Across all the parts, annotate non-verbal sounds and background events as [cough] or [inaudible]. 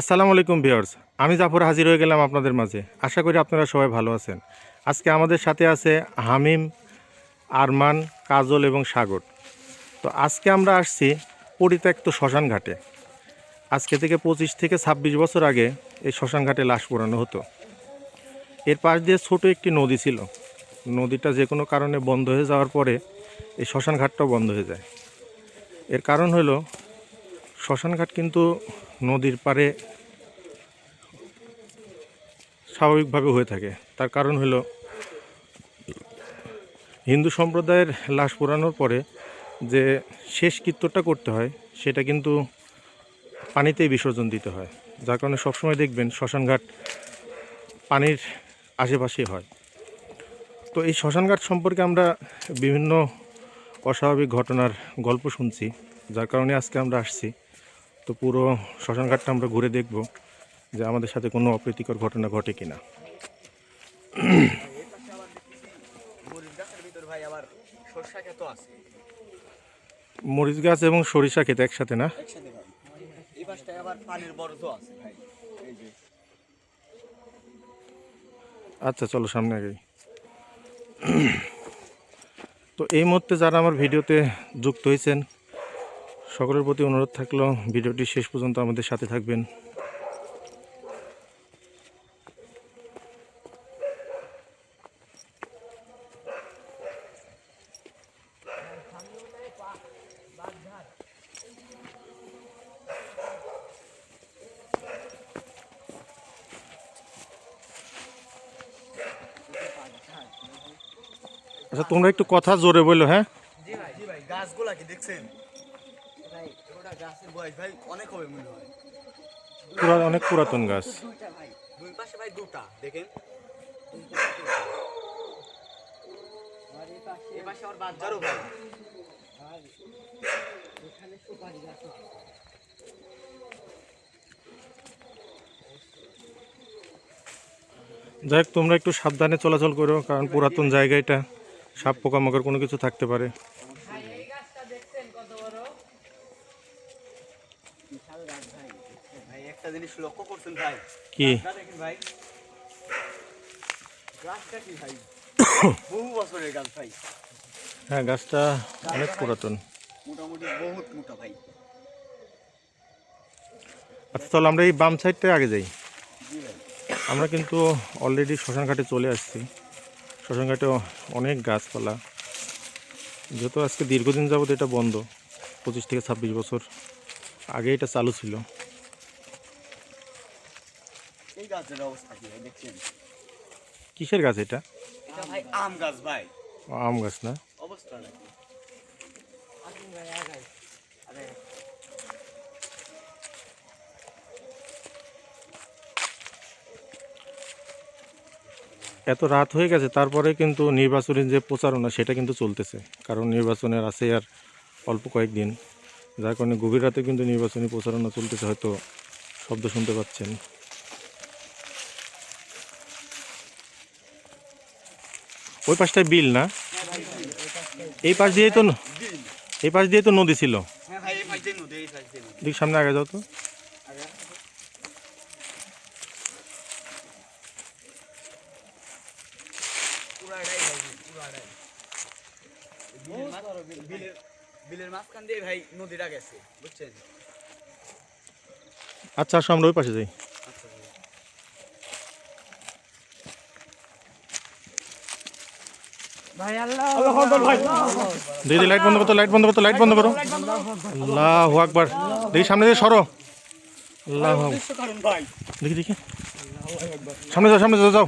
আসসালামু আলাইকুম ভিউয়ার্স। আমি জাফর হাজির হয়ে গেলাম আপনাদের মাঝে। আশা করি আপনারা সবাই ভালো আছেন। আজকে আমাদের সাথে আছে হামিম, আরমান, কাজল এবং সাগর। তো আজকে আমরা আসছি পরিত্যক্ত শ্মশান ঘাটে। আজকে থেকে পঁচিশ থেকে ছাব্বিশ বছর আগে এই শ্মশান ঘাটে লাশ পোড়ানো হতো। এর পাশ দিয়ে ছোট একটি নদী ছিল। নদীটা যে কোনো কারণে বন্ধ হয়ে যাওয়ার পরে এই শ্মশান ঘাটটাও বন্ধ হয়ে যায়। এর কারণ হলো শ্মশানঘাট কিন্তু নদীর পারে স্বাভাবিকভাবে হয়ে থাকে। তার কারণ হলো, হিন্দু সম্প্রদায়ের লাশ পোড়ানোর পরে যে শেষ কীর্তনটা করতে হয়, সেটা কিন্তু পানিতেই বিসর্জন দিতে হয়। যার কারণে সবসময় দেখবেন শ্মশানঘাট পানির আশেপাশেই হয়। তো এই শ্মশানঘাট সম্পর্কে আমরা বিভিন্ন অস্বাভাবিক ঘটনার গল্প শুনছি, যার কারণে আজকে আমরা আসছি। তো পুরো শ্মশানঘাটটা আমরা ঘুরে দেখব যে আমাদের সাথে কোনো অপ্রীতিকর ঘটনা ঘটে ক্ষেত আছে মরিচ গাছ এবং সরিষা ক্ষেত একসাথে না? আচ্ছা চলো সামনে আগে তো এই মুহূর্তে যারা আমার ভিডিওতে যুক্ত হয়েছেন সকলের প্রতি অনুরোধ থাকল, ভিডিওটি শেষ পর্যন্ত আমাদের সাথে থাকবেন। আচ্ছা তোমরা একটু কথা জোরে বলল হ্যাঁ? গাছগুলা কি দেখছেন? গাছের বয়স ভাই অনেক হবে মনে হয়। পুরা অনেক পুরাতন গাছ। দুই পাশে ভাই দুটা দেখেন। এই পাশে আবার বাচ্চারও ভাই। যাই হোক তোমরা একটু সাবধানে চলাচল করো কারণ পুরাতন জায়গা এটা সাপ পোকামাকড় কোনো কিছু থাকতে পারে ভাই একটা জিনিস লক্ষ্য ভাই? কি? দেখেন ভাই। গাছটা কি ভাই? [coughs] বহু বছরের গাছ ভাই। হ্যাঁ গাছটা অনেক পুরাতন। মোটামুটি বহুত মোটা ভাই। আচ্ছা চলো আমরা এই বাম সাইডটায় আগে যাই। আমরা কিন্তু অলরেডি শ্মশানঘাটে চলে আসছি। শ্মশানঘাটে অনেক গাছপালা। যেহেতু আজকে দীর্ঘদিন যাবত এটা বন্ধ পঁচিশ থেকে ছাব্বিশ বছর আগে এটা চালু ছিল এই গাছের অবস্থা কি দেখছেন? কিসের গাছ এটা? এটা ভাই আম গাছ ভাই। আম গাছ না? অবস্থা নাকি? এত রাত হয়ে গেছে তারপরে কিন্তু নির্বাচনের যে প্রচারণা সেটা কিন্তু চলতেছে। কারণ নির্বাচনের আছে আর অল্প কয়েকদিন। যার কারণে গভীর রাতে কিন্তু নির্বাচনী প্রচারণা চলতেছে হয়তো শব্দ শুনতে পাচ্ছেন। ওই পাশটায় বিল না? এই পাশ দিয়েই তো এই পাশ দিয়ে তো নদী ছিল। দিয়ে দিয়ে দিক সামনে আগে যাও তো। দিয়ে আচ্ছা আসো আমরা ওই পাশে যাই আচ্ছা ভাই দিদি লাইট বন্ধ করতো লাইট বন্ধ করতো লাইট বন্ধ করো। আল্লাহ আকবার। দেখি সামনে দিয়ে সরো। আল্লাহ দেখি দেখি। সামনে যাও সামনে যাও যাও।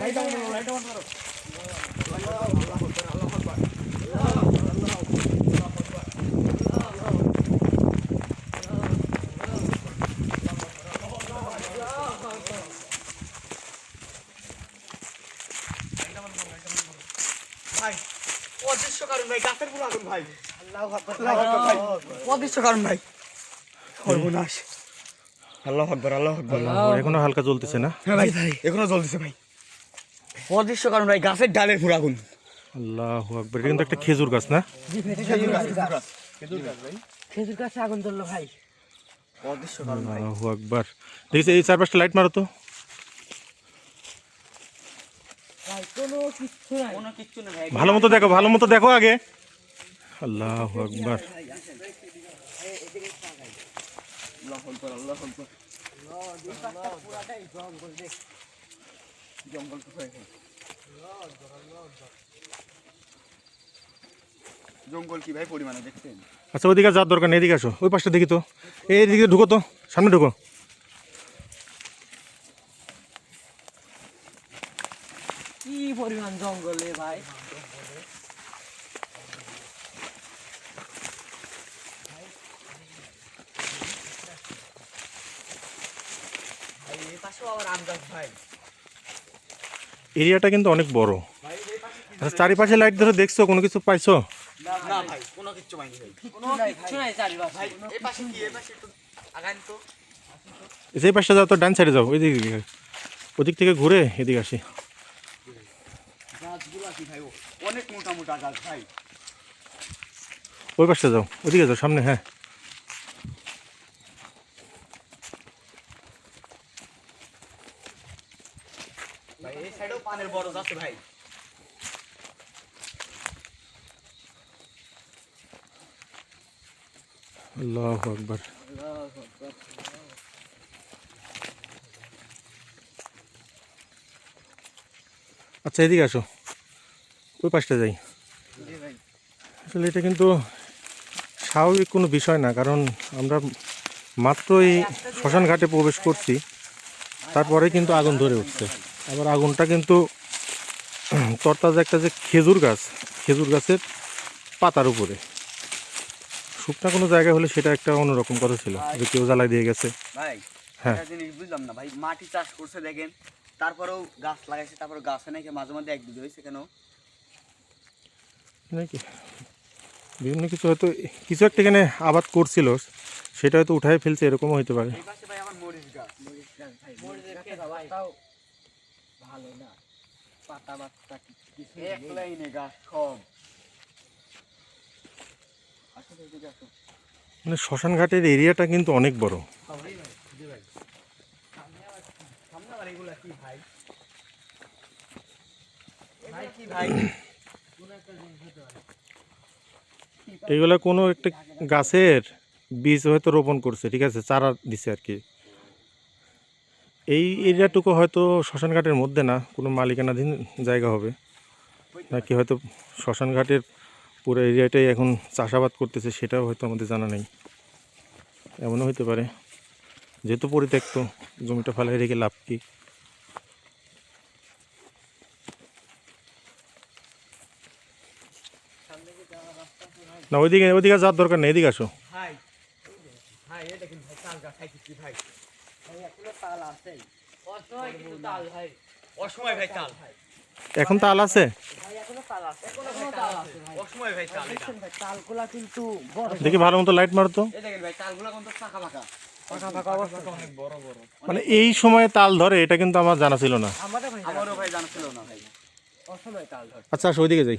অদৃশ্য কারণ ভাই গাছের পুরো আগুন ভাই। অদৃশ্য কারণ ভাই। সর্বনাশ। আল্লাহ আকবর আল্লাহ আকবর। এখনও হালকা জ্বলতেছে না? হ্যাঁ ভাই। এখনও জ্বলতেছে ভাই। অদৃশ্য কারণ ভাই গাছের ডালের পুরো আগুন। আল্লাহ আকবার এটা কিন্তু একটা খেজুর গাছ না? খেজুর গাছ। খেজুর গাছে আগুন জ্বললো ভাই। অদৃশ্য কারণ ভাই। আল্লাহু আকবার। দেখছি এই চার পাঁচটা লাইট মারো তো। কোনো কিচ্ছু ভালো মতো দেখো ভালো মতো দেখো আগে। আল্লাহ আকবার। জঙ্গল জঙ্গল কি ভাই পরিমাণে দেখছেন? আচ্ছা ওইদিকে যাওয়ার দরকার নেই এদিকে আসো। ওই পাশটা দেখি তো। এই দিকে ঢুকো তো সামনে ঢুকো। পরিমাণ জঙ্গলে ভাই। ভাই এই পাশেও আবার আম গাছ ভাই। এরিয়াটা কিন্তু অনেক বড়। আচ্ছা চারিপাশে লাইট ধরে দেখছ? কোনো কিছু পাইছো? না ভাই কোনো কিচ্ছু পাইনি কোনো কিচ্ছু নাই চারিপাশে। ভাই এই পাশে কি? এই পাশে একটু আগান তো। সেই পাশটা যাও তো ডান সাইডে যাও ওই দিকে ওদিক থেকে ঘুরে এদিকে আসি। গাছগুলা ভাই অনেক মোটা মোটা গাছ ভাই। ওই পাশটা যাও ওদিকে যাও সামনে হ্যাঁ। এই সাইডেও পানের বড় আছে ভাই। আল্লাহ আকবার। আচ্ছা এদিকে আসো। ওই পাশটা যাই। আসলে এটা কিন্তু স্বাভাবিক কোনো বিষয় না কারণ আমরা মাত্রই শ্মশান ঘাটে প্রবেশ করছি তারপরে কিন্তু আগুন ধরে উঠছে। আবার আগুনটা কিন্তু [clears throat] তরতাজা একটা যে খেজুর গাছ খেজুর গাছের পাতার উপরে। শুকনা কোনো জায়গা হলে সেটা একটা অন্যরকম কথা ছিল যে কেউ জ্বালাই দিয়ে গেছে। ভাই হ্যাঁ। জিনিস বুঝলাম না ভাই মাটি চাষ করছে দেখেন তারপরেও গাছ লাগাইছে তারপর গাছে নাকি মাঝে মাঝে এক দুধ হয়েছে কেন? নাকি? বিভিন্ন কিছু হয়তো কিছু একটা এখানে আবাদ করছিল সেটা হয়তো উঠায় ফেলছে এরকমও হতে পারে। মানে শ্মশান ঘাটের এরিয়াটা কিন্তু অনেক বড়। সামনে আবার এগুলা কি ভাই? ভাই কি ভাই? এগুলা কোনো একটা গাছের বীজ হয়তো রোপণ করছে, ঠিক আছে, চারা দিছে আর কি। এই এরিয়াটুকু হয়তো শ্মশান ঘাটের মধ্যে না, কোনো মালিকানাধীন জায়গা হবে। নাকি হয়তো শ্মশান ঘাটের পুরো এরিয়াটাই এখন চাষাবাদ করতেছে, সেটাও হয়তো আমাদের জানা নেই। এমনও হতে পারে। যেহেতু পরিত্যক্ত, জমিটা ফেলাই রেখে লাভ কি? না ওইদিকে ওইদিকে যাওয়ার দরকার নেই এদিকে আসো। ভাই ভাই এটা কিন্তু তাল গাছ খাইছি ভাই? ভাই এখনও তাল আছে। অসময় কিন্তু তাল ভাই। অসময় ভাই তাল। এখন তাল আছে? ভাই এখনও তাল আছে। এখনও তাল আছে ভাই। অসময় ভাই তাল এটা। দেখছেন ভাই তালগুলা কিন্তু বড়। দেখি ভালো মতো লাইট মারো তো। এই দেখেন ভাই তালগুলা কিন্তু ফাঁকা ফাঁকা। ফাঁকা ফাঁকা অবস্থা। অনেক বড় বড়। মানে এই সময়ে তাল ধরে এটা কিন্তু আমার জানা ছিল না। আমাদের ওইদিকে আমারও ভাই জানা ছিল না ভাই অসময় তাল ধর আচ্ছা আসো ওইদিকে যাই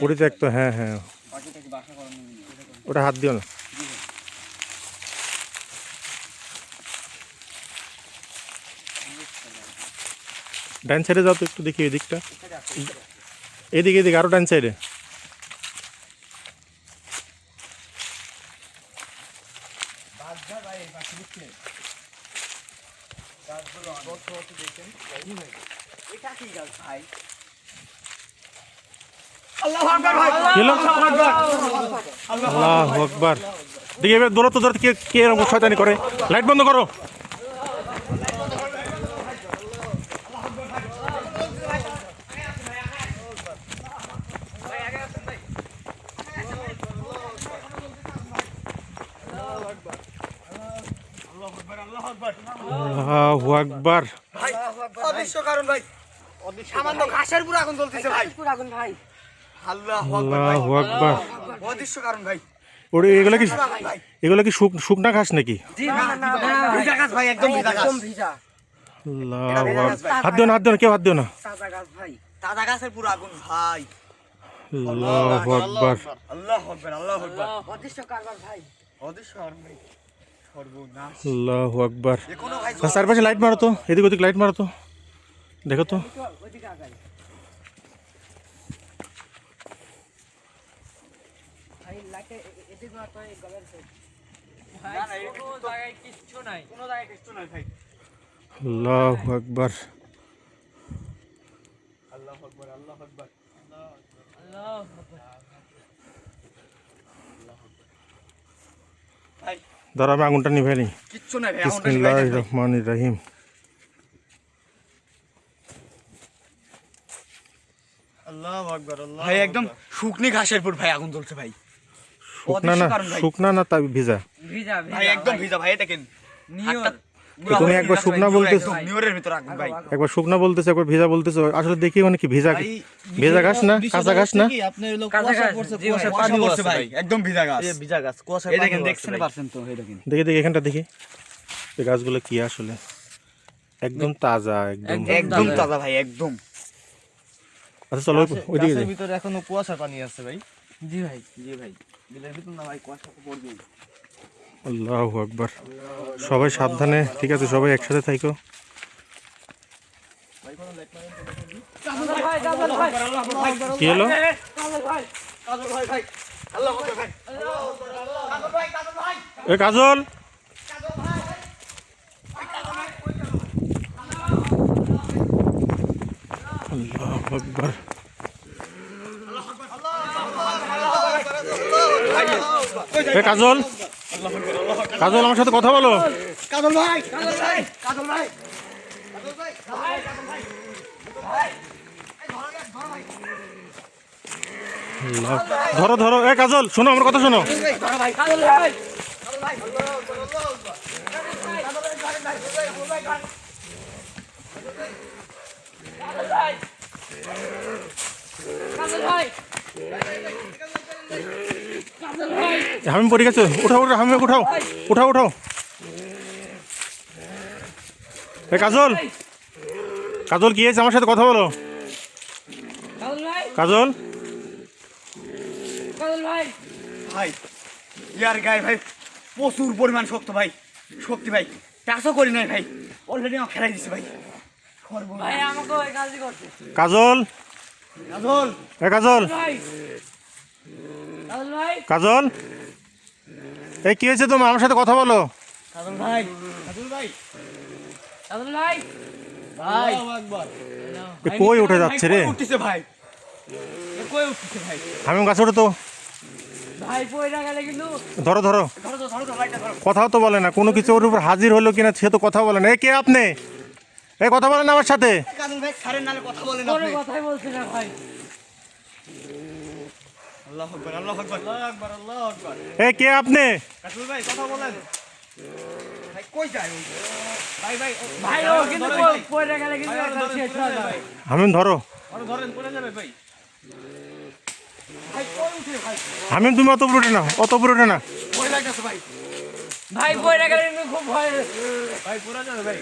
পরিত্যক্ত হ্যাঁ হ্যাঁ। ওটা হাত দিও না। ডান সাইডে যাও তো একটু দেখি এদিকটা এদিকে এদিকে আরও ডান সাইডে এটা কি গাছ ভাই কি হলো আকবার দেখি এবার দৌড়াতে দৌড়াতে কে কে এরকম শয়তানি করে। লাইট বন্ধ করো। আল্লাহু আকবার। ভাই অদৃশ্য কারণ ভাই সামান্য ঘাসের পুরো আগুন জ্বলতেছে ভাই। আগুন ভাই। আল্লাহ আল্লাহু আকবার। অদৃশ্য কারণ ভাই। ওরে এগুলো কি এগুলো কি শুক- শুকনা ঘাস নাকি? জি না না ভিজা গাছ ভাই একদম ভিজা গাছ একদম ভিজা। আল্লাহু আকবার হাত দিও না হাত দিও না কেউ হাত দিও না। তাজা গাছ গাছের পুরো আগুন ভাই। আল্লাহু আকবার। আল্লাহ আকবার আল্লাহ আকবার। অদৃশ্য কারবার ভাই? অদৃশ্য কারণ ভাই সর্বনাশ। আকবার। যে কোনো ভাই চারপাশে লাইট মারো তো এদিক ওদিক লাইট মারো তো। দেখো তো চল ওইদিকে আগাই ভাই লাইটে এদিকে মার তো এই গলার সাইড ভাই কোনো জায়গায় কিচ্ছু নাই কোনো জায়গায় কিছু নাই ভাই আল্লাহু আকবার। আল্লাহ আকবার আল্লাহ আকবার। আল্লাহ ধরো আমি আগুনটা নিভে নিই। কিচ্ছু নাই ভাই আগুনটা বিসমিল্লাহ। রহমান রাহিম। আল্লাহ আকবার আল্লাহ ভাই একদম শুকনি ঘাসের পুর ভাই আগুন জ্বলছে ভাই। শুকনা না। শুকনা না তা ভিজা। ভিজা ভাই একদম ভিজা ভাই নিয়র তুমি একবার শুকনা বলতেছো। নিয়রের ভিতর আগুন ভাই। একবার শুকনা বলতেছে একবার ভিজা বলতেছে আসলে দেখি মানে কি ভিজা ভেজা ঘাস না কাঁচা ঘাস না? কুয়াশা কুয়াশা একদম ভিজা ভিজা দেখেন দেখছেন পারছেন তো দেখেন। দেখি দেখি এখানটা দেখি। এই গাছগুলো কি আসলে? একদম তাজা একদম। একদম তাজা। ভাই একদম। আচ্ছা চলো ওই- ওইদিকে ভিতরে এখনও কুয়াশার পানি আছে ভাই। জি ভাই জি ভাই। বিলের ভিতর না ভাই কুয়াশা তো পড়বেই। আল্লাহু আকবার। সবাই সাবধানে ঠিক আছে সবাই একসাথে থাইকো। কি হলো? এ কাজল! আল্লাহু আকবার। এ কাজল। কাজল আমার সাথে কথা বলো। কাজল ভাই কাজল ভাই কাজল ভাই। কাজল ভাই কাজল ভাই ধরো ধরো। এ কাজল শোনো আমার কথা শোনো। কাজল ভাই কাজল হামিম পড়ে গেছে। উঠাও উঠাও হামিম উঠাও উঠাও উঠাও। এ কাজল কাজল কি হয়েছে? আমার সাথে কথা বলো। কাজল ভাই। কাজল? কাজল ভাই। ভাই ইয়ার গায়ে ভাই প্রচুর পরিমাণ শক্ত ভাই শক্তি ভাই টাচও করি নাই ভাই অলরেডি আমার খেলাই দিছে ভাই। কাজল? কাজল। কাজল? ভাই। কাজল কাজল? এই কি হয়েছে তোমার? আমার সাথে কথা বলো। কাজল ভাই। কাজল ভাই। কাজল ভাই। ভাই। কই উঠে যাচ্ছে রে? উঠতেছে ভাই? কই উঠতেছে ভাই? হামিম গাছে ওঠে তো। ভাই পয়রা গেলে কিন্তু ধরো ধরো। কথাও তো বলে না। কোনো কিছু ওর উপর হাজির হলো কিনা সে তো কথা বলে না। এ কে আপনি? এ কথা বলেন আমার সাথে? কাজল ভাই সারের নালে কথা বলেন কোনো আপনি। কথাই বলছে না ভাই আল্লাহ আকবার আল্লাহ আকবার আল্লাহ আকবার আল্লাহ আকবার এ কে আপনি? ভাই কথা বলেন। ভাই কই যায় ভাই ভাই ভাই ও কিন্তু পয়রা গেলে কিন্তু ভাই, ওর ধরেন, শেষ পড়ে যাবে যাবে। ভাই। হামিম ধরো। আরে ধরেন পড়ে যাবে ভাই। ভাই কই উঠে ভাই? হামিম তুমি অত ওঠে না অত ওঠে না। ভাই। ভাই পয়রা গেলে খুব ভয় ভাই পড়ে যাবে ভাই।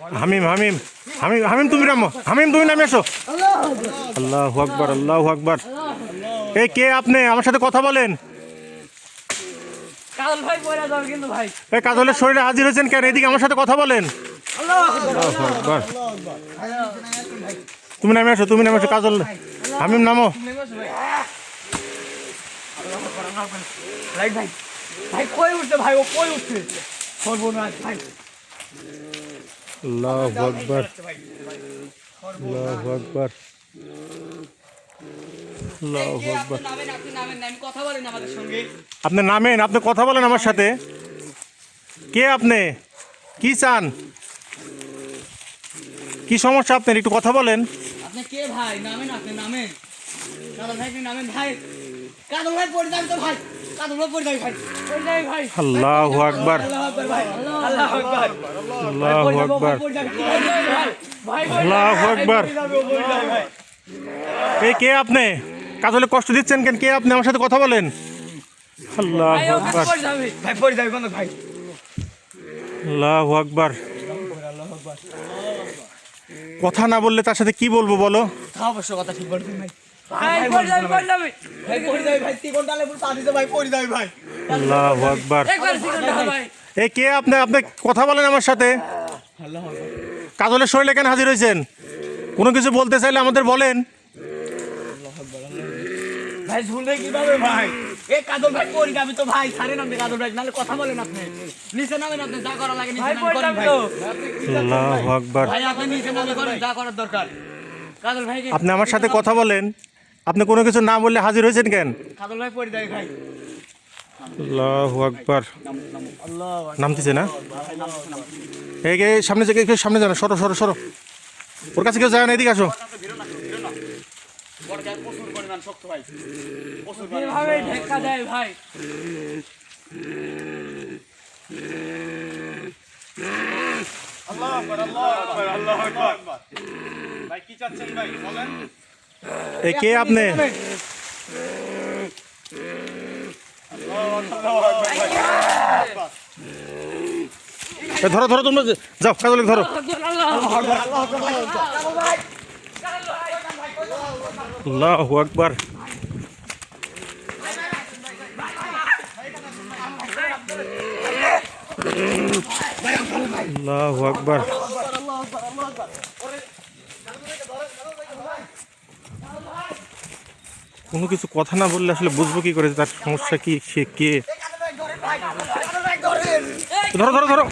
হামিম হামিম হামিম হামিম তুমি নামো হামিম তুমি নামে এসো আল্লাহ আকবার আল্লাহ আকবার। এ কে আপনি? আমার সাথে কথা বলেন। এই কাজলের শরীরে হাজির হয়েছেন কেন? এদিকে আমার সাথে কথা বলেন। তুমি নামে আসো তুমি নামে আসো কাজল। হামিম নামো। ভাই ভাই কই উঠছে ভাই? ও কই উঠছে? সর্বনাশ ভাই। আল্লাহু আকবার। আল্লাহু আকবার। আল্লাহু আকবার। আপনি নামেন কথা বলেন সঙ্গে। আপনি নামেন আপনি কথা বলেন আমার সাথে। কে আপনি? কি চান? কি সমস্যা আপনার? একটু কথা বলেন। আপনি কে ভাই? নামেন আপনি নামেন। কাজল ভাই নামেন ভাই। কাজল ভাই পড়ে তো ভাই। আল্লাহ আকবার। আল্লাহ আকবার ভাই আল্লাহ আকবার। আল্লাহ আকবার। পড়ে যাবে পড়ে যাবে ভাই। ভাই পড়ে আল্লাহ আকবার। পড়ে যাবে ভাই। এই কে আপনি? কাজলে কষ্ট দিচ্ছেন কেন? কে আপনি? আমার সাথে কথা বলেন। আল্লাহ আকবার। ভাই পড়ে যাবে কোন ভাই। আল্লাহ আকবার। কথা না বললে তার সাথে কি বলব বলো? অবশ্য কথা ঠিক ভাই। ভাই পড়ে যাবে পড়ে যাবে। ভাই পড়ে যাবে ভাই তিন ঘণ্টা লেবু পা দিতে ভাই পড়ে যাবে ভাই। আল্লাহ আকবার। একবার সিগন্ডা ভাই। এই কে আপনি আপনি কথা বলেন আমার সাথে? কাজলের শরীরে কেন হাজির হয়েছেন? কোনো কিছু বলতে চাইলে আমাদের বলেন। ভাই কীভাবে ভাই? এ তো কথা বলেন আপনি। নিচে নামেন আপনি যা করা লাগে নিচে নামেন করেন ভাই। তো আকবার। ভাই আপনি নিচে নামে করেন যা করার দরকার। ভাই আপনি আমার সাথে কথা বলেন। আপনি কোনো কিছু না বললে হাজির হয়েছেন কেন? আল্লাহ আকবার। নামতেছে না? এই গে সামনে থেকে সামনে যান সরো সরো সরো। ওর কাছে কেউ যায় না এদিকে আসো। ভাই কি চাচ্ছেন ভাই বলেন। কে আপনি? ধরো ধরো তোমরা যাও কাজলে ধরো। আল্লাহ আকবার। আল্লাহ আকবার। কোনো কিছু কথা না বললে আসলে বুঝব কি করে তার সমস্যা কি, সে কে? ধরো ধরো ধরো।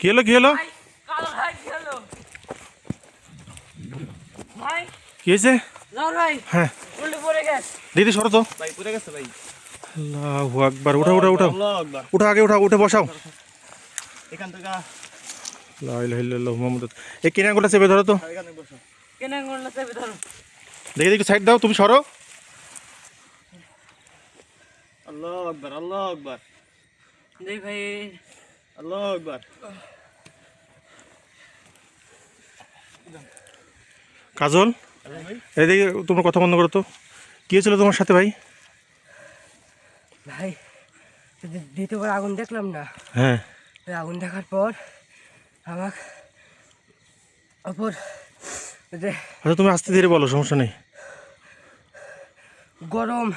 কি হলো কি হলো কাদর ভাই কি হলো ভাই কি হয়েছে? হ্যাঁ। উল্টে পড়ে গেছে। দিদি সরো তো। ভাই পড়ে গেছে ভাই? আল্লাহ আকবার উঠা উঠা উঠাও আল্লাহ উঠা আগে উঠা উঠে বসাও। এখান থেকে এই কিনাগুলো চেপে ধরো তো। ধরো। দেখি দেখি সাইড দাও তুমি সরো। আল্লাহ আকবার আল্লাহ আকবার। দেখ ভাই আল্লাহ আকবার। কাজল? এদিকে তোমার কথা বন্ধ করো তো। কি হয়েছিল তোমার সাথে ভাই? ভাই দ্বিতীয়বার আগুন দেখলাম না। হ্যাঁ। আগুন দেখার পর আমার ওপর যে আচ্ছা তুমি আস্তে ধীরে বলো সমস্যা নেই। গরম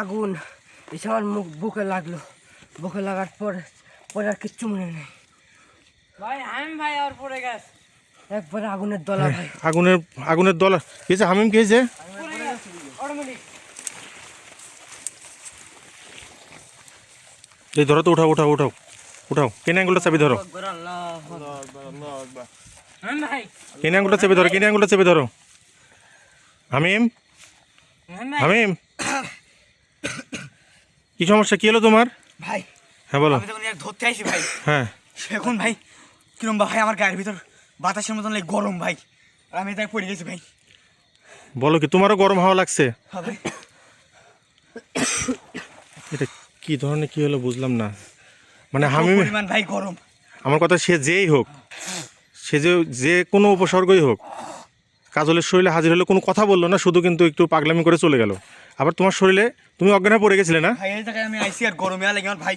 আগুন এসে আমার মুখ বুকে লাগল। বুকে লাগার পর পরে আর কিচ্ছু মনে নেই। ভাই আমি ভাই আর পড়ে গেছে। একবারে আগুনের দলা ভাই। আগুনের আগুনের দল। কি হয়েছে হামিম কি হয়েছে এই ধরো তো উঠাও উঠাও উঠাও উঠাও। কেনে আঙ্গুলটা চাবি ধরো। ভাই। কেনে আঙ্গুলটা চেপে ধরো কেনে আঙ্গুলটা চেপে ধরো। হামিম? হামিম? কি সমস্যা? কি হলো তোমার? ভাই হ্যাঁ বলো। ধরতে আইছি ভাই। হ্যাঁ। এখন ভাই কিরম ভাই আমার গায়ের ভিতর? বাতাসের মতন লাগে গরম ভাই। আমি তাই পড়ে গেছি ভাই। বলো কি তোমারও গরম হাওয়া লাগছে? হ্যাঁ এটা কি ধরনের কি হলো বুঝলাম না। মানে পরিমাণ ভাই গরম। আমার কথা সে যেই হোক সে যে যে কোনো উপসর্গই হোক কাজলের শরীরে হাজির হলে কোনো কথা বলল না শুধু কিন্তু একটু পাগলামি করে চলে গেল। আবার তোমার শরীরে তুমি অজ্ঞান হয়ে পড়ে গেছিলে না? ভাই এই জায়গায় আমি আইসি আর গরমে লাগে আমার ভাই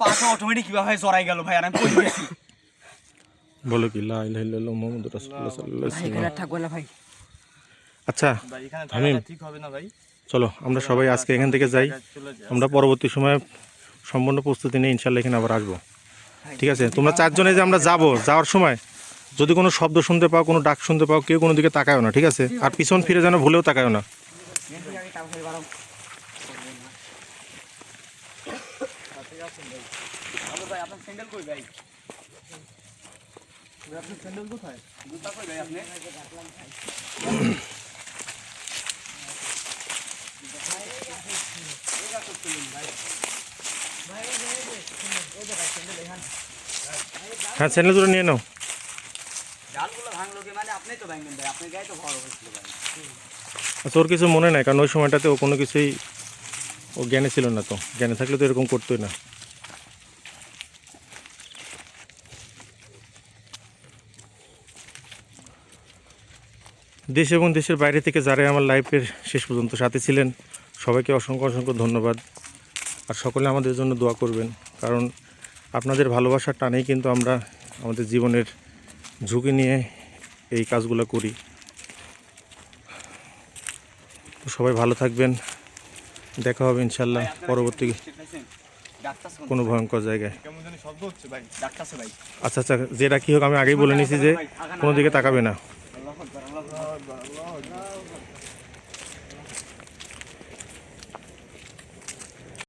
পাশা অটোমেটিক কীভাবে জড়াই গেল ভাই আর আমি পড়ে গেছি। বলো কি লা ইলাহা ইল্লাল্লাহ মুহাম্মাদুর রাসূলুল্লাহ সাল্লাল্লাহু আলাইহি ওয়াসাল্লাম। থাকব না ভাই। আচ্ছা ভাই এখানে হামিম। থাকাটা ঠিক হবে না ভাই। চলো আমরা সবাই আজকে এখান থেকে যাই। আমরা পরবর্তী সময়ে সম্পূর্ণ প্রস্তুতি নিয়ে ইনশাল্লাহ এখানে আবার আসব। ঠিক আছে তোমরা চারজনে যে আমরা যাব যাওয়ার সময় যদি কোনো শব্দ শুনতে পাও কোনো ডাক শুনতে পাও কেউ কোনো দিকে তাকায়ও না ঠিক আছে? আর পিছন ফিরে যেন ভুলেও তাকায়ও না। ভাই। আপনার স্যান্ডেল কই ভাই জুতা কই ভাই আপনি হ্যাঁ চ্যানেল দুটো নিয়ে নাও। মানে? আপনি তো ভাঙবেন ভাই আপনার গায়ে তো বড় হয়েছিল ভাই। আচ্ছা কিছু মনে নাই কারণ ওই সময়টাতে ও কোনো কিছুই ও জ্ঞানে ছিল না তো। জ্ঞানে থাকলে তো এরকম করতোই না। দেশ এবং দেশের বাইরে থেকে যারা আমার লাইফের শেষ পর্যন্ত সাথে ছিলেন সবাইকে অসংখ্য অসংখ্য ধন্যবাদ। আর সকলে আমাদের জন্য দোয়া করবেন কারণ আপনাদের ভালোবাসার টানেই কিন্তু আমরা আমাদের জীবনের ঝুঁকি নিয়ে এই কাজগুলো করি। তো সবাই ভালো থাকবেন দেখা হবে ইনশাল্লাহ পরবর্তী কোনো ভয়ঙ্কর জায়গায়। আচ্ছা আচ্ছা যেটা কী হোক আমি আগেই বলে নিয়েছি যে কোনো দিকে তাকাবে না। আল্লাহ আকবার